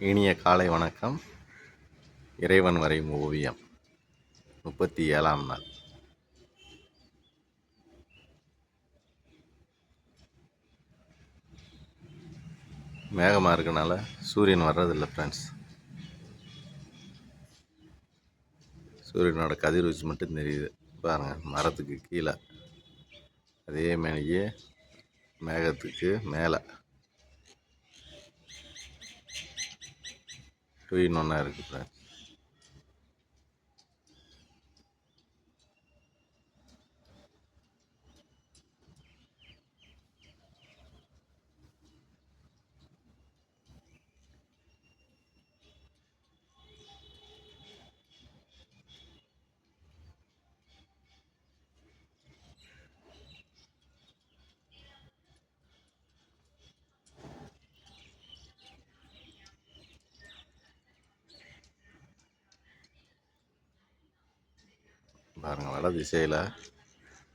இனிய காலை வணக்கம். இறைவன் வரையும் ஓவியம். முப்பத்தி ஏழாம் நாள். மேகமாக இருக்கனால சூரியன் வர்றதில்லை ஃப்ரெண்ட்ஸ் சூரியனோட கதிர்வீச்சு மட்டும் தெரியுது. பாருங்கள் மரத்துக்கு கீழே. அதே மேலேயே மேகத்துக்கு மேலே. டூ ஒன்றா இருக்குது ஃப்ரெண்ட்ஸ் பாருங்கள் வட திசையில்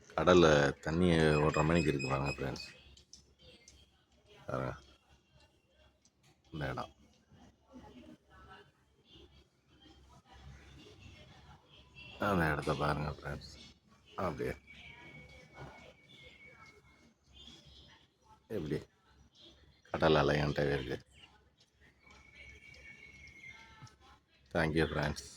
கடலில் தண்ணி ஓடுற மணிக்கு இருக்குது பாருங்கள் ஃப்ரெண்ட்ஸ் பாருங்கள் இந்த இடம். அந்த இடத்த பாருங்கள் ஃப்ரெண்ட்ஸ் அப்படியே. எப்படி? கடல் அலையான்ட்டே இருக்குது தேங்க்யூ ஃப்ரெண்ட்ஸ்